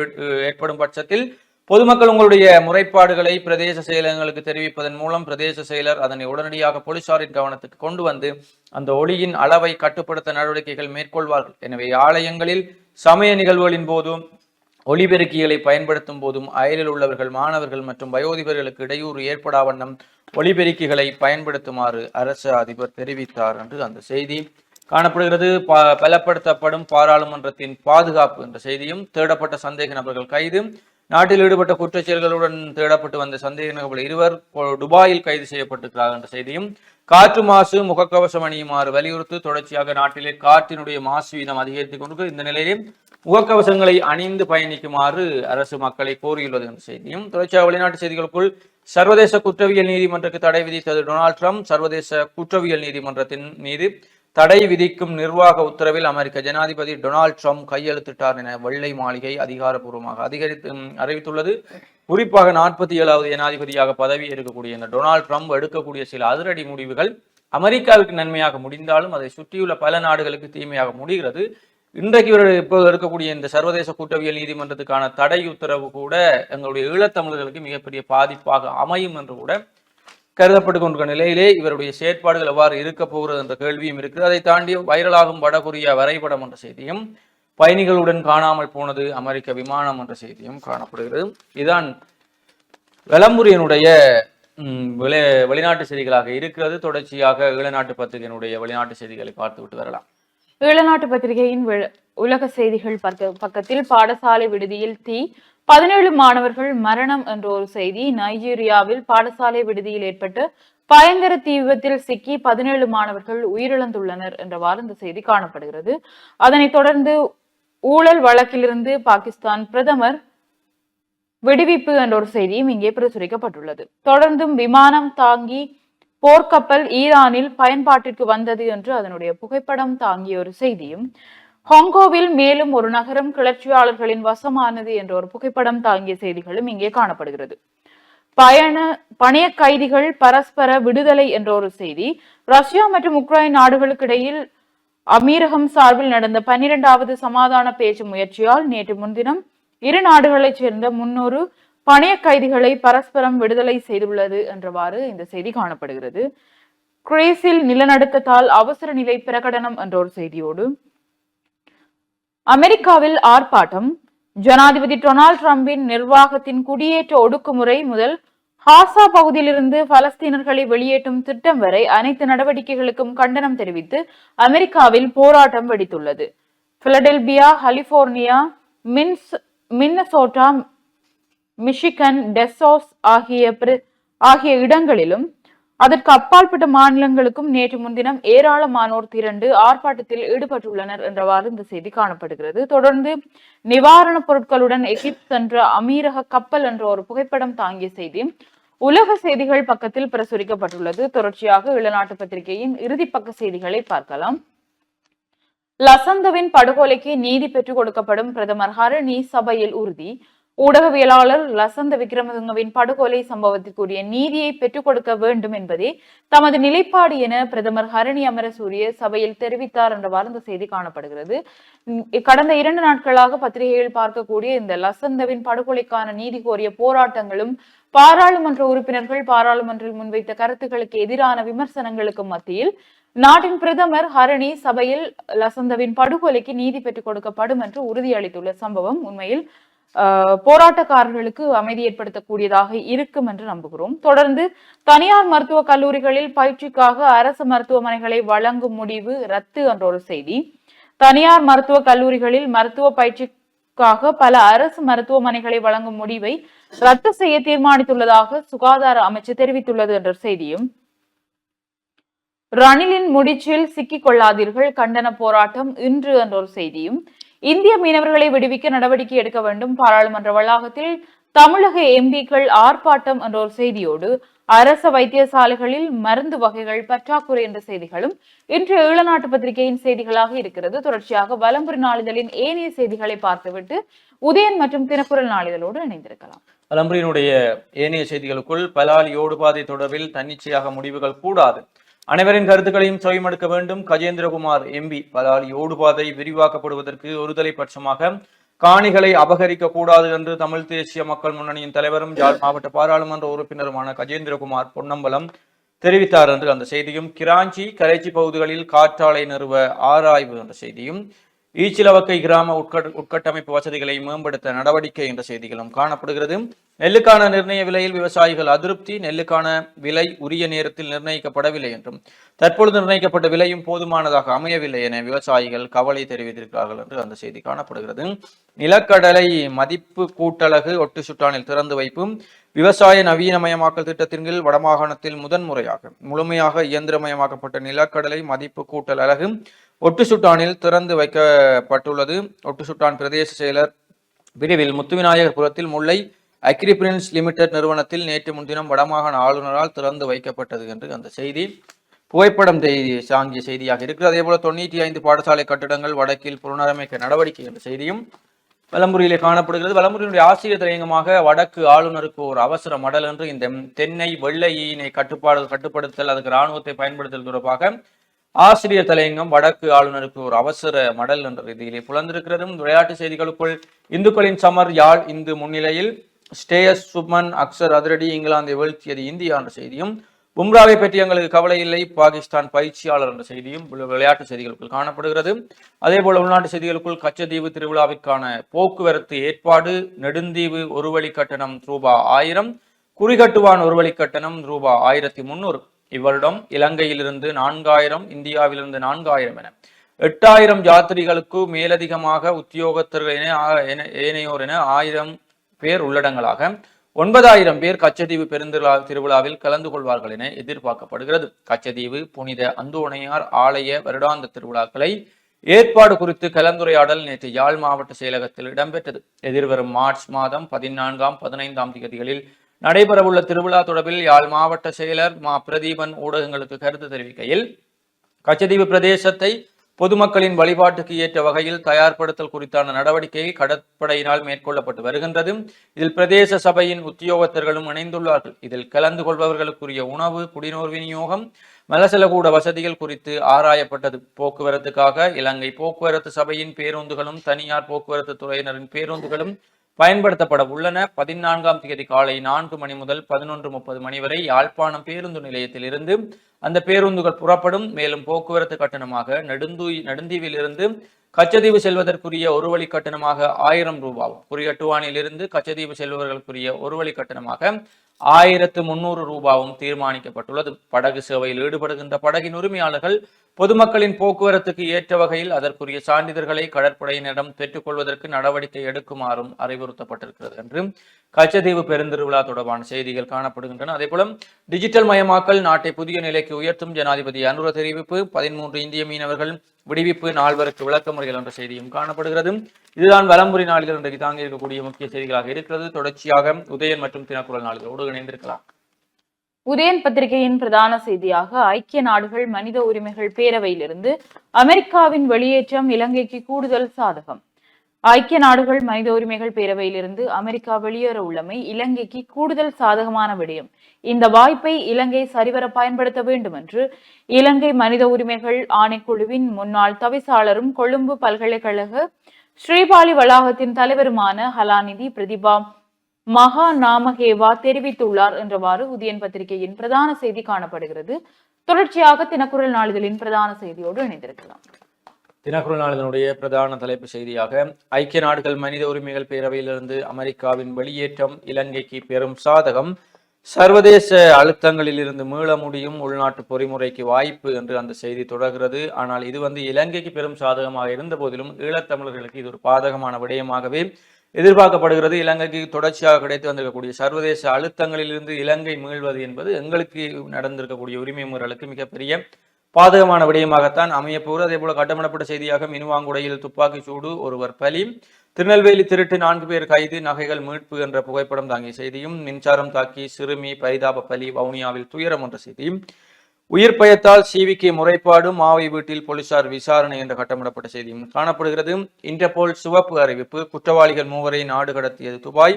ஏற்படும் பட்சத்தில் பொதுமக்கள் உங்களுடைய முறைப்பாடுகளை பிரதேச செயலகங்களுக்கு தெரிவிப்பதன் மூலம் பிரதேச செயலர் அதனை உடனடியாக போலீசாரின் கவனத்துக்கு கொண்டு வந்து அந்த ஒளியின் அளவை கட்டுப்படுத்த நடவடிக்கைகள் மேற்கொள்வார்கள். எனவே ஆலயங்களில் சமய நிகழ்வுகளின் போதும் ஒளிபெருக்கிகளை பயன்படுத்தும் போதும் அயலில் உள்ளவர்கள் மாணவர்கள் மற்றும் வயோதிபர்களுக்கு இடையூறு ஏற்படா வண்ணம் ஒளிபெருக்கிகளை பயன்படுத்துமாறு அரசு அதிபர் தெரிவித்தார் என்று அந்த செய்தி காணப்படுகிறது. ப- பலப்படுத்தப்படும் பாராளுமன்றத்தின் பாதுகாப்பு என்ற செய்தியும் தேடப்பட்ட சந்தேக நபர்கள் கைது நாட்டில் ஈடுபட்ட குற்றச் செயல்களுடன் தேடப்பட்டு வந்த சந்தேக நபர்கள் இருவர் துபாயில் கைது செய்யப்பட்டிருக்கிறார் என்ற செய்தியும் காற்று மாசு முகக்கவசம் அணியுமாறு வலியுறுத்தி தொடர்ச்சியாக நாட்டிலே காற்றினுடைய மாசு வீதம் அதிகரித்துக் கொண்டு இந்த நிலையிலே முகக்கவசங்களை அணிந்து பயணிக்குமாறு அரசு மக்களை கோரியுள்ளது என்ற செய்தியும் தொடர்ச்சியாக வெளிநாட்டு செய்திகளுக்குள் சர்வதேச குற்றவியல் நீதிமன்றத்துக்கு தடை விதித்தது டொனால்ட் ட்ரம்ப். சர்வதேச குற்றவியல் நீதிமன்றத்தின் மீது தடை விதிக்கும் நிர்வாக உத்தரவில் அமெரிக்க ஜனாதிபதி டொனால்ட் ட்ரம்ப் கையெழுத்திட்டார் என வெள்ளை மாளிகை அதிகாரப்பூர்வமாக அதிகரித்து அறிவித்துள்ளது. குறிப்பாக நாற்பத்தி ஏழாவது ஜனாதிபதியாக பதவி இருக்கக்கூடிய இந்த டொனால்ட் ட்ரம்ப் எடுக்கக்கூடிய சில அதிரடி முடிவுகள் அமெரிக்காவுக்கு நன்மையாக முடிந்தாலும் அதை சுற்றியுள்ள பல நாடுகளுக்கு தீமையாக முடிகிறது. இன்றைக்கு இப்போ இருக்கக்கூடிய இந்த சர்வதேச கூட்டவியல் நீதிமன்றத்துக்கான தடை உத்தரவு கூட எங்களுடைய ஈழத்தமிழர்களுக்கு மிகப்பெரிய பாதிப்பாக அமையும் என்று கூட கருதப்பட்டு கொண்டிருக்கிற நிலையிலே இவருடைய செயற்பாடுகள் எவ்வாறு இருக்க போகிறது என்ற கேள்வியும் இருக்குது. அதை தாண்டி வைரலாகும் வடகொரியா வரைபடம் என்ற செய்தியும் பயணிகளுடன் காணாமல் போனது அமெரிக்க விமானம் என்ற செய்தியும் காணப்படுகிறது. இதுதான் விளம்புரியனுடைய ம், வெளி வெளிநாட்டு செய்திகளாக இருக்கிறது. தொடர்ச்சியாக ஈழநாட்டு பத்திரிகையினுடைய வெளிநாட்டு செய்திகளை பார்த்துவிட்டு வரலாம். ஈழநாட்டு பத்திரிகையின் உலக செய்திகள் பக்க- பக்கத்தில் பாடசாலை விடுதியில் தீ பதினேழு மாணவர்கள் மரணம் என்ற ஒரு செய்தி நைஜீரியாவில் பாடசாலை விடுதியில் ஏற்பட்டு பயங்கர தீ விபத்தில் சிக்கி பதினேழு மாணவர்கள் உயிரிழந்துள்ளனர் என்றவாறு இந்த செய்தி காணப்படுகிறது. அதனைத் தொடர்ந்து ஊழல் வழக்கிலிருந்து பாகிஸ்தான் பிரதமர் விடுவிப்பு என்ற ஒரு செய்தியும் இங்கே பிரசுரிக்கப்பட்டுள்ளது. தொடர்ந்தும் விமானம் தாங்கி போர்க்கப்பல் ஈரானில் பயன்பாட்டிற்கு வந்தது என்று அதனுடைய புகைப்படம் தாங்கிய ஒரு செய்தியும் ஹாங்கோவில் மேலும் ஒரு நகரம் கிளர்ச்சியாளர்களின் வசமானது என்ற ஒரு புகைப்படம் தாங்கிய செய்திகளும் இங்கே காணப்படுகிறது. பயண பணைய கைதிகள் பரஸ்பர விடுதலை என்ற ஒரு செய்தி ரஷ்யா மற்றும் உக்ரைன் நாடுகளுக்கு இடையில் அமீரகம் சார்பில் நடந்த பன்னிரெண்டாவது சமாதான பேச்சு முயற்சியால் நேற்று முன்தினம் இரு நாடுகளைச் சேர்ந்த முன்னூறு பணைய கைதிகளை பரஸ்பரம் விடுதலை செய்துள்ளது என்றவாறு இந்த செய்தி காணப்படுகிறது. கிரேஸில் நிலநடுக்கத்தால் அவசர நிலை பிரகடனம் என்ற ஒரு செய்தியோடு அமெரிக்காவில் ஆர்ப்பாட்டம். ஜனாதிபதி டொனால்ட் ட்ரம்பின் நிர்வாகத்தின் குடியேற்ற ஒடுக்குமுறை முதல் ஹாசா பகுதியிலிருந்து பலஸ்தீனர்களை வெளியேற்றும் திட்டம் வரை அனைத்து நடவடிக்கைகளுக்கும் கண்டனம் தெரிவித்து அமெரிக்காவில் போராட்டம் வெடித்துள்ளது. பிலடெல்பியா கலிபோர்னியா மின்ஸ் மின்னசோட்டா மிஷிகன் டெசோஸ் ஆகிய ஆகிய இடங்களிலும் அதற்கு அப்பாற்பட்ட மாநிலங்களுக்கும் நேற்று முன்தினம் ஏராளமானோர் திரண்டு ஆர்ப்பாட்டத்தில் ஈடுபட்டுள்ளனர் என்றவாறு இந்த செய்தி காணப்படுகிறது. தொடர்ந்து நிவாரணப் பொருட்களுடன் எகிப்து சென்ற அமீரக கப்பல் என்ற ஒரு புகைப்படம் தாங்கிய செய்தி உலக செய்திகள் பக்கத்தில் பிரசுரிக்கப்பட்டுள்ளது. தொடர்ச்சியாக இளநாட்டு பத்திரிகையின் இறுதி பக்க செய்திகளை பார்க்கலாம். லசந்தவின் படுகொலைக்கு நீதி பெற்றுக் கொடுக்கப்படும் பிரதமர் ஹரணி சபையில் உறுதி. ஊடகவியலாளர் லசந்த விக்ரமதுங்கவின் படுகொலை சம்பவத்திற்குரிய நீதியை பெற்றுக் கொடுக்க வேண்டும் என்பதே தமது நிலைப்பாடு என பிரதமர் ஹரணி அமரசூரிய சபையில் தெரிவித்தார் என்றவாறு இந்த செய்தி காணப்படுகிறது. கடந்த இரண்டு நாட்களாக பத்திரிகைகள் பார்க்கக்கூடிய இந்த லசந்தவின் படுகொலைக்கான நீதி கோரிய போராட்டங்களும் பாராளுமன்ற உறுப்பினர்கள் பாராளுமன்றில் முன்வைத்த கருத்துக்களுக்கு எதிரான விமர்சனங்களுக்கு மத்தியில் நாட்டின் பிரதமர் ஹரணி சபையில் லசந்தவின் படுகொலைக்கு நீதி பெற்றுக் கொடுக்கப்படும் என்று உறுதியளித்துள்ள சம்பவம் உண்மையில் போராட்டக்காரர்களுக்கு அமைதி ஏற்படுத்தக்கூடியதாக இருக்கும் என்று நம்புகிறோம். தொடர்ந்து தனியார் மருத்துவக் கல்லூரிகளில் பயிற்சிக்காக அரசு மருத்துவமனைகளை வழங்கும் முடிவு ரத்து என்ற ஒரு செய்தி. தனியார் மருத்துவக் கல்லூரிகளில் மருத்துவ பயிற்சிக்காக பல அரசு மருத்துவமனைகளை வழங்கும் முடிவை ரத்து செய்ய தீர்மானித்துள்ளதாக சுகாதார அமைச்சு தெரிவித்துள்ளது என்ற செய்தியும். ரணிலின் முடிச்சில் சிக்கிக் கொள்ளாதீர்கள் கண்டன போராட்டம் இன்று என்ற ஒரு செய்தியும். இந்திய மீனவர்களை விடுவிக்க நடவடிக்கை எடுக்க வேண்டும். பாராளுமன்ற வளாகத்தில் தமிழக எம்பிக்கள் ஆர்ப்பாட்டம் என்ற ஒரு செய்தியோடு அரச வைத்தியசாலைகளில் மருந்து வகைகள் பற்றாக்குறை என்ற செய்திகளும் இன்று ஈழநாட்டு பத்திரிகையின் செய்திகளாக இருக்கிறது. தொடர்ச்சியாக வலம்புரி நாளிதழின் ஏனைய செய்திகளை பார்த்துவிட்டு உதயன் மற்றும் தினக்குரல் நாளிதழோடு இணைந்திருக்கலாம். வலம்புரியினுடைய ஏனைய செய்திகளுக்குள் பலாலி ஓடுபாதை தொடர்பில் தன்னிச்சையாக முடிவுகள் கூடாது. அனைவரின் கருத்துக்களையும் செவிமடுக்க வேண்டும். கஜேந்திரகுமார் எம்பி பலாலி ஓடுபாதை விரிவாக்கப்படுவதற்கு ஒருதலை பட்சமாக காணிகளை அபகரிக்க கூடாது என்று தமிழ் தேசிய மக்கள் முன்னணியின் தலைவரும் யாழ் மாவட்ட பாராளுமன்ற உறுப்பினருமான கஜேந்திரகுமார் பொன்னம்பலம் தெரிவித்தார் என்று அந்த செய்தியும். கிராஞ்சி கரைச்சி பகுதிகளில் காற்றாலை நிறுவ ஆராய்வு என்ற செய்தியும் ஈச்சிலவக்கை கிராம உட்கட் உட்கட்டமைப்பு வசதிகளை மேம்படுத்த நடவடிக்கை என்ற செய்திகளும் காணப்படுகிறது. நெல்லுக்கான நிர்ணய விலையில் விவசாயிகள் அதிருப்தி நெல்லுக்கான விலை உரிய நேரத்தில் நிர்ணயிக்கப்படவில்லை என்றும் தற்பொழுது நிர்ணயிக்கப்பட்ட விலையும் போதுமானதாக அமையவில்லை என விவசாயிகள் கவலை தெரிவித்திருக்கிறார்கள் என்று அந்த செய்தி காணப்படுகிறது. நிலக்கடலை மதிப்பு கூட்டலகு ஒட்டு சுட்டானில் திறந்து வைப்பும் விவசாய நவீனமயமாக்கல் திட்டத்தின் கீழ் வடமாகாணத்தில் முதன்முறையாக முழுமையாக இயந்திரமயமாக்கப்பட்ட நிலக்கடலை மதிப்பு கூட்டல் அலகு ஒட்டு சுட்டானில் திறந்து வைக்கப்பட்டுள்ளது. ஒட்டு சுட்டான் பிரதேச செயலர் பிரிவில் முத்துவிநாயகர்புரத்தில் முல்லை அக்ரி பிரின்ஸ் லிமிடெட் நிறுவனத்தில் நேற்று முன்தினம் வடமாகாண ஆளுநரால் திறந்து வைக்கப்பட்டது என்று அந்த செய்தி புகைப்படம் செய்தி சாங்கிய செய்தியாக இருக்கிறது. அதே போல தொண்ணூற்றி ஐந்து பாடசாலை கட்டிடங்கள் வடக்கில் புனரமைக்க நடவடிக்கை என்ற செய்தியும் வலம்புரியிலே காணப்படுகிறது. வலம்புரியினுடைய ஆசிரியர் தலையங்கமாக வடக்கு ஆளுநருக்கு ஒரு அவசர மடல் என்று இந்த தென்னை வெள்ளையினை கட்டுப்பாடு கட்டுப்படுத்தல் அதுக்கு இராணுவத்தை பயன்படுத்தல் தொடர்பாக ஆசிரியர் தலையங்கம் வடக்கு ஆளுநருக்கு ஒரு அவசர மடல் என்ற ரீதியிலே புலந்திருக்கிறது விளையாட்டு செய்திகளுக்குள் இந்துக்களின் சமர் யாழ் இந்து முன்னிலையில் ஸ்டேயஸ் சுப்மன் அக்சர் அதிரடி இங்கிலாந்தை வீழ்த்தியது இந்தியா என்ற செய்தியும் பும்ராவை பற்றி எங்களுக்கு கவலை இல்லை பாகிஸ்தான் பயிற்சியாளர் என்ற செய்தியும் விளையாட்டு செய்திகளுக்குள் காணப்படுகிறது. அதே போல உள்நாட்டு செய்திகளுக்குள் கச்சத்தீவு திருவிழாவிற்கான போக்குவரத்து ஏற்பாடு நெடுந்தீவு ஒரு வழி கட்டணம் ரூபா ஆயிரம் குறிகட்டுவான் ஒரு வழி கட்டணம் ரூபா ஆயிரத்தி முன்னூறு. இவ்வருடம் இலங்கையிலிருந்து நான்காயிரம் இந்தியாவிலிருந்து நான்காயிரம் என. எட்டாயிரம் யாத்திரிகளுக்கு மேலதிகமாக உத்தியோகத்தர்கள் என ஏனையோர் என ஆயிரம் பேர் உள்ளடங்களாக ஒன்பதாயிரம் பேர் கச்சதீவு பெருந்திருவிழா திருவிழாவில் கலந்து கொள்வார்கள் என எதிர்பார்க்கப்படுகிறது. கச்சதீவு புனித அந்தோணையார் ஆலய வருடாந்த திருவிழாக்களை ஏற்பாடு குறித்து கலந்துரையாடல் நேற்று யாழ் மாவட்ட செயலகத்தில் இடம்பெற்றது. எதிர்வரும் மார்ச் மாதம் பதினான்காம் பதினைந்தாம் தேதிகளில் நடைபெறவுள்ள திருவிழா தொடர்பில் யாழ் மாவட்ட செயலர் மா. பிரதீபன் ஊடகங்களுக்கு கருத்து தெரிவிக்கையில் கச்சதீவு பிரதேசத்தை பொதுமக்களின் வழிபாட்டுக்கு ஏற்ற வகையில் தயார்படுத்தல் குறித்தான நடவடிக்கை கடற்படையினால் மேற்கொள்ளப்பட்டு வருகின்றது. இதில் பிரதேச சபையின் உத்தியோகத்தர்களும் இணைந்துள்ளார்கள். இதில் கலந்து கொள்பவர்களுக்குரிய உணவு குடிநீர் விநியோகம் மலசலகூட வசதிகள் குறித்து ஆராயப்பட்டது. போக்குவரத்துக்காக இலங்கை போக்குவரத்து சபையின் பேருந்துகளும் தனியார் போக்குவரத்து துறையினரின் பேருந்துகளும் பயன்படுத்தப்பட உள்ளன. பதினான்காம் தேதி காலை நான்கு மணி முதல் பதினொன்று முப்பது மணி வரை யாழ்ப்பாணம் பேருந்து நிலையத்தில் இருந்து அந்த பேருந்துகள் புறப்படும். மேலும் போக்குவரத்து கட்டணமாக நெடுந்தூய் நெடுந்தீவிலிருந்து கச்சதீவு செல்வதற்குரிய ஒரு வழி கட்டணமாக ஆயிரம் ரூபாவும் குறியட்டுவானிலிருந்து கச்சதீவு செல்வர்களுக்குரிய ஒரு வழி கட்டணமாக ஆயிரத்து முன்னூறு ரூபாவும் தீர்மானிக்கப்பட்டுள்ளது. படகு சேவையில் ஈடுபடுகின்ற படகின் உரிமையாளர்கள் பொதுமக்களின் போக்குவரத்துக்கு ஏற்ற வகையில் அதற்குரிய சான்றிதழ்களை கடற்படையினரிடம் பெற்றுக்கொள்வதற்கு நடவடிக்கை எடுக்குமாறும் அறிவுறுத்தப்பட்டிருக்கிறது என்று கச்சதீவு பெருந்திருவிழா தொடர்பான செய்திகள் காணப்படுகின்றன. அதேபோல டிஜிட்டல் மயமாக்கல் நாட்டை புதிய நிலைக்கு உயர்த்தும் ஜனாதிபதி அனுர தெரிவிப்பு பதிமூன்று இந்திய மீனவர்கள் விடுவிப்பு நால்வருக்கு விளக்கமுறைகள் என்ற செய்தியும் காணப்படுகிறது. இதுதான் வலம்புரி நாளிதழ் இன்றைக்கு தாங்கி இருக்கக்கூடிய முக்கிய செய்திகளாக இருக்கிறது. தொடர்ச்சியாக உதயன் மற்றும் தினக்குரல் நாளிதழோடு இணைந்திருக்கலாம். உதயன் பத்திரிகையின் பிரதான செய்தியாக ஐக்கிய நாடுகள் மனித உரிமைகள் பேரவையிலிருந்து அமெரிக்காவின் வெளியேற்றம் இலங்கைக்கு கூடுதல் சாதகம். ஐக்கிய நாடுகள் மனித உரிமைகள் பேரவையிலிருந்து அமெரிக்கா வெளியேற உள்ளமை இலங்கைக்கு கூடுதல் சாதகமான விடயம். இந்த வாய்ப்பை இலங்கை சரிவர பயன்படுத்த வேண்டும் என்று இலங்கை மனித உரிமைகள் ஆணைக்குழுவின் முன்னாள் தவிசாளரும் கொழும்பு பல்கலைக்கழக ஸ்ரீபாலி வளாகத்தின் தலைவருமான ஹலாநிதி பிரதிபா மகா நாமகேவா தெரிவித்துள்ளார் என்றவாறு உதயன் பத்திரிகையின் பிரதான செய்தி காணப்படுகிறது. தொடர்ச்சியாக தினக்குரல் நாளிதழின் பிரதான செய்தியோடு இணைந்திருக்கலாம். தினக்குரல் நாளிதனுடைய பிரதான தலைப்பு செய்தியாக ஐக்கிய நாடுகள் மனித உரிமைகள் பேரவையிலிருந்து அமெரிக்காவின் வெளியேற்றம் இலங்கைக்கு பெரும் சாதகம் சர்வதேச அழுத்தங்களில் இருந்து மீள முடியும் உள்நாட்டு பொறிமுறைக்கு வாய்ப்பு என்று அந்த செய்தி தொடர்கிறது. ஆனால் இது வந்து இலங்கைக்கு பெரும் சாதகமாக இருந்த போதிலும் ஈழத்தமிழர்களுக்கு இது ஒரு பாதகமான விடயமாகவே எதிர்பார்க்கப்படுகிறது. இலங்கைக்கு தொடர்ச்சியாக கிடைத்து வந்திருக்கக்கூடிய சர்வதேச அழுத்தங்களிலிருந்து இலங்கை மீள்வது என்பது எங்களுக்கு நடந்திருக்கக்கூடிய உரிமை மீறலுக்கு மிகப்பெரிய பாதகமான விடயமாகத்தான் அமையப்போகிறது. அதே போல கட்டமிடப்பட்ட செய்தியாக மினுவாங்குடையில் துப்பாக்கி சூடு ஒருவர் பலி திருநெல்வேலி திருட்டு நான்கு பேர் கைது நகைகள் மீட்பு என்ற புகைப்படம் தாங்கிய செய்தியும் மின்சாரம் தாக்கி சிறுமி பரிதாப பலி வவுனியாவில் துயரம் என்ற செய்தியும் உயிர் பயத்தால் சிவிக்கு முறைப்பாடு மாவை வீட்டில் போலீசார் விசாரணை என்ற கட்டமிடப்பட்ட செய்தியும் காணப்படுகிறது. இன்டர்போல் சிவப்பு அறிவிப்பு குற்றவாளிகள் மூவரை நாடு கடத்தியது துபாய்.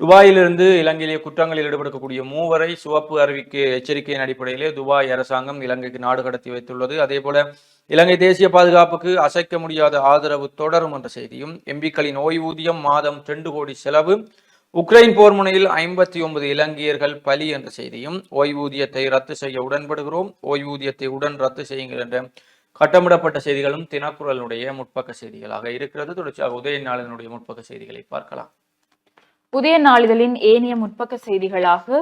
துபாயிலிருந்து இலங்கையிலே குற்றங்களில் ஈடுபடக்கூடிய மூவரை சிவப்பு அறிவிக்கு எச்சரிக்கையின் அடிப்படையிலே துபாய் அரசாங்கம் இலங்கைக்கு நாடு கடத்தி வைத்துள்ளது. அதே போல இலங்கை தேசிய பாதுகாப்புக்கு அசைக்க முடியாத ஆதரவு தொடரும் என்ற செய்தியும் எம்பிக்களின் ஓய்வூதியம் மாதம் ரெண்டு கோடி செலவு உக்ரைன் போர் முனையில் ஐம்பத்தி ஒன்பது இலங்கையர்கள் பலி என்ற செய்தியும் ஓய்வூதியத்தை ரத்து செய்ய உடன்படுகிறோம். ஓய்வூதியத்தை உடன் ரத்து செய்யுங்கள் என்ற கட்டமிடப்பட்ட செய்திகளும் தினக்குரலுடைய முற்பக்க செய்திகளாக இருக்கிறது. தொடர்ச்சியாக உதய நாளினுடைய முற்பக்க செய்திகளை பார்க்கலாம். புதிய நாளிதழின் ஏனைய முற்பக்க செய்திகளாக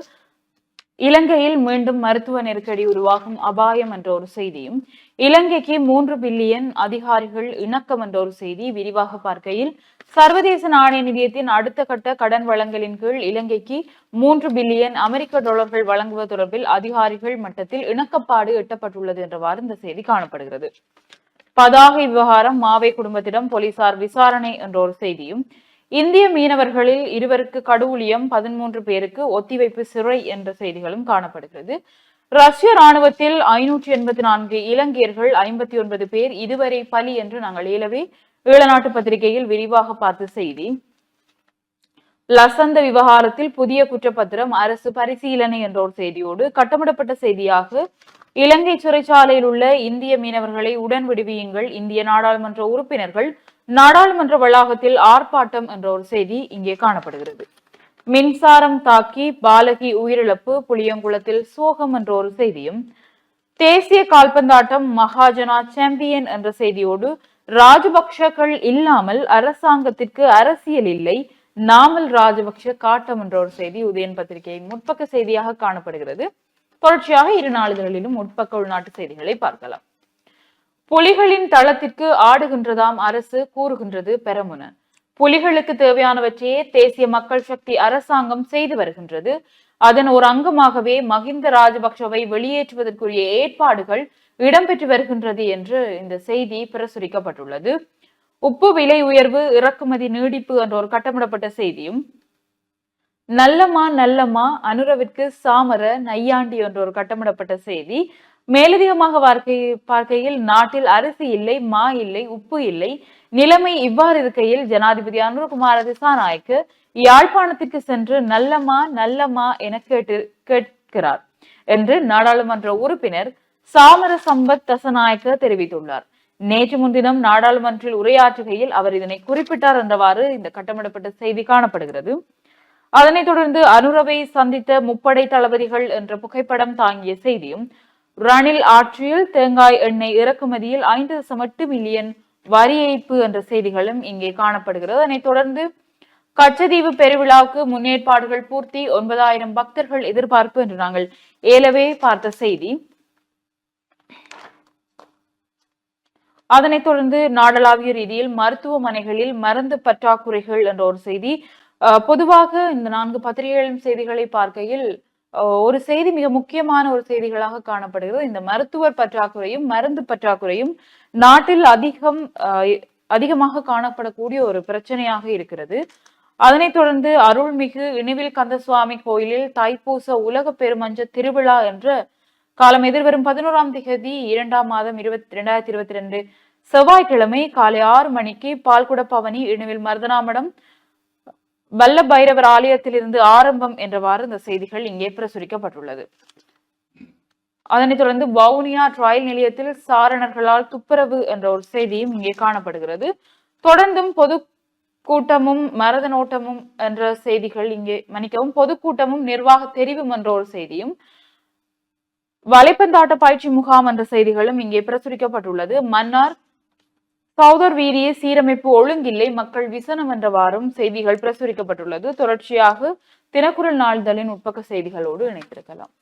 இலங்கையில் மீண்டும் மருத்துவ நெருக்கடி உருவாகும் அபாயம் என்ற ஒரு செய்தியும் இலங்கைக்கு மூன்று பில்லியன் அதிகாரிகள் இணக்கம் என்ற ஒரு செய்தி விரிவாக பார்க்கையில் சர்வதேச நாணய நிதியத்தின் அடுத்த கட்ட கடன் வழங்கலின் கீழ் இலங்கைக்கு மூன்று பில்லியன் அமெரிக்க டாலர்கள் வழங்குவது தொடர்பில் அதிகாரிகள் மட்டத்தில் இணக்கப்பாடு எட்டப்பட்டுள்ளது என்றவாறு இந்த செய்தி காணப்படுகிறது. பதாகை விவகாரம் மாவை குடும்பத்திடம் போலீசார் விசாரணை என்ற ஒரு செய்தியும் இந்திய மீனவர்களில் இருவருக்கு கடூழியம் பதிமூன்று பேருக்கு ஒத்திவைப்பு சிறை என்ற செய்திகளும் காணப்படுகிறது. ரஷ்ய ராணுவத்தில் ஐநூற்றி எண்பத்தி நான்கு இலங்கையர்கள் ஐம்பத்தி ஒன்பது பேர் இதுவரை பலி என்று நாங்கள் இயலவே ஈழநாட்டு பத்திரிகையில் விரிவாக பார்த்த செய்தி. லசந்த விவகாரத்தில் புதிய குற்றப்பத்திரம் அரசு பரிசீலனை என்ற ஒரு செய்தியோடு கட்டமிடப்பட்ட செய்தியாக இலங்கை சிறைச்சாலையில் உள்ள இந்திய மீனவர்களை உடன் விடுவியுங்கள் இந்திய நாடாளுமன்ற உறுப்பினர்கள் நாடாளுமன்ற வளாகத்தில் ஆர்ப்பாட்டம் என்ற ஒரு செய்தி இங்கே காணப்படுகிறது. மின்சாரம் தாக்கி பாலகி உயிரிழப்பு புளியங்குளத்தில் சோகம் என்ற ஒரு செய்தியும் தேசிய கால்பந்தாட்டம் மகாஜனா சாம்பியன் என்ற செய்தியோடு ராஜபக்ஷக்கள் இல்லாமல் அரசாங்கத்திற்கு அரசியல் இல்லை நாமல் ராஜபக்ஷ காட்டம் என்ற ஒரு செய்தி உதயன் பத்திரிகையின் முற்பக்க செய்தியாக காணப்படுகிறது. தொடர்ச்சியாக இரு நாளிதழிலும் முற்பக்க உள்நாட்டு செய்திகளை பார்க்கலாம். புலிகளின் தளத்திற்கு ஆடுகின்றதாம் அரசு கூறுகின்றது பெரமுன. புலிகளுக்கு தேவையானவற்றையே தேசிய மக்கள் சக்தி அரசாங்கம் செய்து வருகின்றது. அதன் ஒரு அங்கமாகவே மகிந்த ராஜபக்சவை வெளியேற்றுவதற்குரிய ஏற்பாடுகள் இடம்பெற்று வருகின்றது என்று இந்த செய்தி பிரசுரிக்கப்பட்டுள்ளது. உப்பு விலை உயர்வு இறக்குமதி நீடிப்பு என்ற ஒரு கட்டமிடப்பட்ட செய்தியும் நல்லம்மா நல்லம்மா அனுரவிற்கு சாமர நையாண்டி என்ற ஒரு கட்டமிடப்பட்ட செய்தி மேலதிகமாக பார்க்கை பார்க்கையில் நாட்டில் அரிசி இல்லை மா இல்லை உப்பு இல்லை. நிலைமை இவ்வாறு இருக்கையில் ஜனாதிபதி அனுரகுமார திசாநாயக்கு யாழ்ப்பாணத்திற்கு சென்று நல்லமா நல்லமா என கேட்டு கேட்கிறார் என்று நாடாளுமன்ற உறுப்பினர் சாமர சம்பத் தசநாயக்க தெரிவித்துள்ளார். நேற்று முன்தினம் நாடாளுமன்றில் உரையாற்றுகையில் அவர் இதனை குறிப்பிட்டார் என்றவாறு இந்த கட்டமிடப்பட்ட செய்தி காணப்படுகிறது. அதனைத் தொடர்ந்து அனுரவை சந்தித்த முப்படை தளபதிகள் என்ற புகைப்படம் தாங்கிய செய்தியும் ரணில் ஆட்சியில் தேங்காய் எண்ணெய் இறக்குமதியில் ஐந்து தசம் எட்டு மில்லியன் வரி ஏய்ப்பு என்ற செய்திகளும் இங்கே காணப்படுகிறது. அதனைத் தொடர்ந்து கச்சதீவு பெருவிழாவுக்கு முன்னேற்பாடுகள் பூர்த்தி ஒன்பதாயிரம் பக்தர்கள் எதிர்பார்ப்பு என்று நாங்கள் ஏலவே பார்த்த செய்தி. அதனைத் தொடர்ந்து நாடளாவிய ரீதியில் மருத்துவமனைகளில் மருந்து பற்றாக்குறைகள் என்ற ஒரு செய்தி. அஹ், பொதுவாக இந்த நான்கு பத்திரிகைகளின் செய்திகளை பார்க்கையில் ஒரு செய்தி மிக முக்கியமான ஒரு செய்திகளாக காணப்படுகிறது. இந்த மருத்துவர் பற்றாக்குறையும் மருந்து பற்றாக்குறையும் நாட்டில் அதிகம் அஹ், அதிகமாக காணப்படக்கூடிய ஒரு பிரச்சனையாக இருக்கிறது. அதனைத் தொடர்ந்து அருள்மிகு இனிவில் கந்தசுவாமி கோயிலில் தைப்பூச உலக பெருமஞ்ச திருவிழா என்ற காலம் எதிர்வரும் பதினோராம் திகதி இரண்டாம் மாதம் இருபத்தி ரெண்டாயிரத்தி இருபத்தி ரெண்டு செவ்வாய்க்கிழமை காலை ஆறு மணிக்கு பால்குட பவனி இணுவில் மருதனாமடம் வல்ல பைரவர் ஆலயத்திலிருந்து ஆரம்பம் என்றவாறு இந்த செய்திகள் இங்கே பிரசுரிக்கப்பட்டுள்ளது. அதனைத் தொடர்ந்து வவுனியா ட்ரயல் நிலையத்தில் சாரணர்களால் துப்புரவு என்ற ஒரு செய்தியும் இங்கே காணப்படுகிறது. தொடர்ந்தும் பொது கூட்டமும் மரத நோட்டமும் என்ற செய்திகள் இங்கே மன்னிக்கவும் பொதுக்கூட்டமும் நிர்வாக தெரிவும் என்ற ஒரு செய்தியும் வலைப்பந்தாட்ட பயிற்சி முகாம் என்ற செய்திகளும் இங்கே பிரசுரிக்கப்பட்டுள்ளது. மன்னார் சௌதர் வீரிய சீரமைப்பு ஒழுங்கில்லை. மக்கள் விசனம் என்றவாறும் செய்திகள் பிரசுரிக்கப்பட்டுள்ளது. தொடர்ச்சியாக தினக்குரல் நாளிதழின் உட்பக்க செய்திகளோடு இணைத்திருக்கலாம்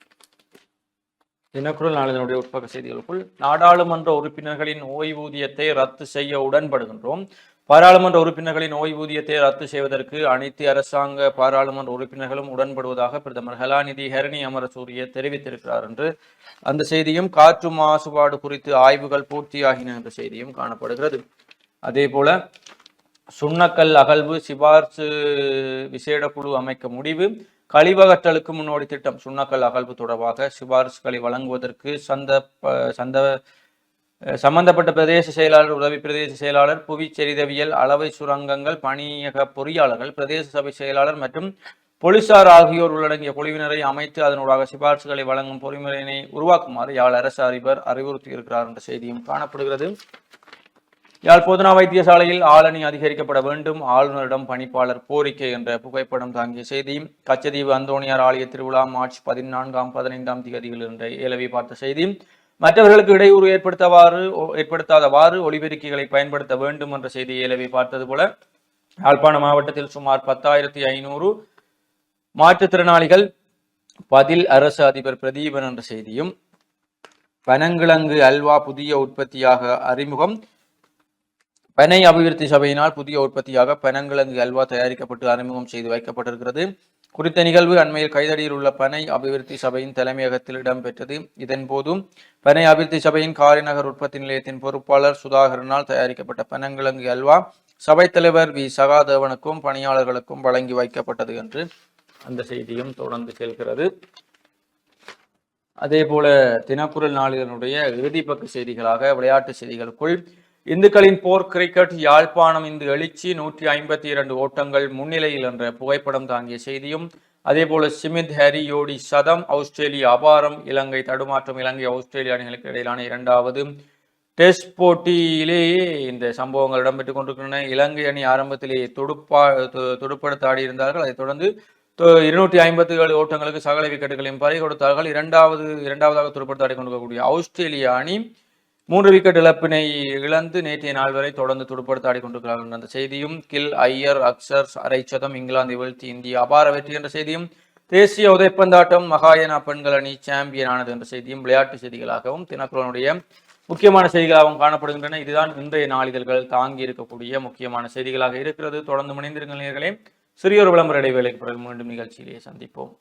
தினக்குரல் நாளிதழுடைய உட்பக்க செய்திகளுக்குள் நாடாளுமன்ற உறுப்பினர்களின் ஓய்வூதியத்தை ரத்து செய்ய உடன்படுகின்றோம். பாராளுமன்ற உறுப்பினர்களின் ஓய்வூதியத்தை ரத்து செய்வதற்கு அனைத்து அரசாங்க பாராளுமன்ற உறுப்பினர்களும் உடன்படுவதாக பிரதமர் கலாநிதி ஹரணி அமரசூரிய தெரிவித்திருக்கிறார் என்று அந்த செய்தியும் காற்று மாசுபாடு குறித்து ஆய்வுகள் பூர்த்தியாகின என்ற செய்தியும் காணப்படுகிறது. அதே போல சுண்ணக்கல் அகழ்வு சிபார்சு விசேட குழு அமைக்க முடிவு கழிவகற்றலுக்கு முன்னோடி திட்டம். சுண்ணக்கல் அகழ்வு தொடர்பாக சிபாரிசுகளை வழங்குவதற்கு சந்த ப- சந்த சம்பந்தப்பட்ட பிரதேச செயலாளர் உதவி பிரதேச செயலாளர் புவி செரிதவியல் அளவை சுரங்கங்கள் பணியக பொறியாளர்கள் பிரதேச சபை செயலாளர் மற்றும் போலீசார் ஆகியோர் உள்ளடங்கிய குழுவினரை அமைத்து அதனூடாக சிபாரிசுகளை வழங்கும் பொறிமுறையினை உருவாக்குமாறு யாழ் அரசு அதிபர் அறிவுறுத்தியிருக்கிறார் என்ற செய்தியும் காணப்படுகிறது. யாழ் பொதுனா வைத்தியசாலையில் ஆளணி அதிகரிக்கப்பட வேண்டும் ஆளுநரிடம் பணிப்பாளர் கோரிக்கை என்ற புகைப்படம் தாங்கிய செய்தி. கச்சதீவு அந்தோணியார் ஆலய திருவிழா மார்ச் பதினான்காம் பதினைந்தாம் தேதியில் என்ற ஏலவி பார்த்த செய்தி. மற்றவர்களுக்கு இடையூறு ஏற்படுத்தவாறு ஏற்படுத்தாதவாறு ஒலிபெருக்கிகளை பயன்படுத்த வேண்டும் என்ற செய்தி ஏலவி பார்த்தது போல யாழ்ப்பாண மாவட்டத்தில் சுமார் பத்தாயிரத்தி ஐநூறு மாற்றுத்திறனாளிகள் பதில் அரசு அதிபர் பிரதீபன் என்ற செய்தியும் பனங்கிழங்கு அல்வா புதிய உற்பத்தியாக அறிமுகம் பனை அபிவிருத்தி சபையினால் புதிய உற்பத்தியாக பனங்கிழங்கு அல்வா தயாரிக்கப்பட்டு அறிமுகம் செய்து வைக்கப்பட்டிருக்கிறது. குறித்த நிகழ்வு அண்மையில் கைதடியில் உள்ள பனை அபிவிருத்தி சபையின் தலைமையகத்தில் இடம்பெற்றது. இதன் போதும் பனை அபிவிருத்தி சபையின் காரிநகர் உற்பத்தி நிலையத்தின் பொறுப்பாளர் சுதாகரனால் தயாரிக்கப்பட்ட பனங்கிழங்கு அல்வா சபைத் தலைவர் வி. சகாதேவனுக்கும் பணியாளர்களுக்கும் வழங்கி வைக்கப்பட்டது என்று அந்த செய்தியும் தொடர்ந்து செல்கிறது. அதே போல தினக்குரல் நாளிதனுடைய இறுதிப்பக்க செய்திகளாக விளையாட்டு செய்திகளுக்குள் இந்துக்களின் போர் கிரிக்கெட் யாழ்ப்பாணம் இந்த எழுச்சி நூற்றி ஐம்பத்தி இரண்டு ஓட்டங்கள் முன்னிலையில் என்ற புகைப்படம் தாங்கிய செய்தியும் அதே போல சிமித் ஹரி யோடி சதம் ஆஸ்திரேலியா அபாரம் இலங்கை தடுமாற்றம் இலங்கை ஆஸ்திரேலிய அணிகளுக்கு இடையிலான இரண்டாவது டெஸ்ட் போட்டியிலேயே இந்த சம்பவங்கள் இடம்பெற்றுக் கொண்டிருக்கின்றன. இலங்கை அணி ஆரம்பத்திலேயே துடுப்பா துடுப்படுத்த ஆடியிருந்தார்கள் அதைத் தொடர்ந்து இருநூற்றி ஐம்பத்தி ஏழு ஓட்டங்களுக்கு சகல விக்கெட்டுகளையும் பறி கொடுத்தார்கள் இரண்டாவது இரண்டாவதாக துடுப்படுத்த ஆடி கொண்டிருக்கக்கூடிய ஆஸ்திரேலிய அணி மூன்று விக்கெட் இழப்பினை இழந்து நேற்றைய நாள் வரை தொடர்ந்து துடுப்படுத்த ஆடிக்கொண்டிருக்கிறார்கள் என்ற அந்த செய்தியும் கில் ஐயர் அக்சர் அரைச்சதம் இங்கிலாந்து வீழ்த்தி இந்தியா அபார வெற்றி என்ற செய்தியும் தேசிய உதைப்பந்தாட்டம் மகாயனா பெண்கள் அணி சாம்பியன் ஆனது என்ற செய்தியும் விளையாட்டு செய்திகளாகவும் தினக்குரனுடைய முக்கியமான செய்திகளாகவும் காணப்படுகின்றன. இதுதான் இன்றைய நாளிதழ்கள் தாங்கி இருக்கக்கூடிய முக்கியமான செய்திகளாக இருக்கிறது. தொடர்ந்து முனைந்திருங்கள் நேர்களே. சிறியொரு விளம்பர இடைவேளைக்கு பிறகு மீண்டும் நிகழ்ச்சியிலேயே சந்திப்போம்.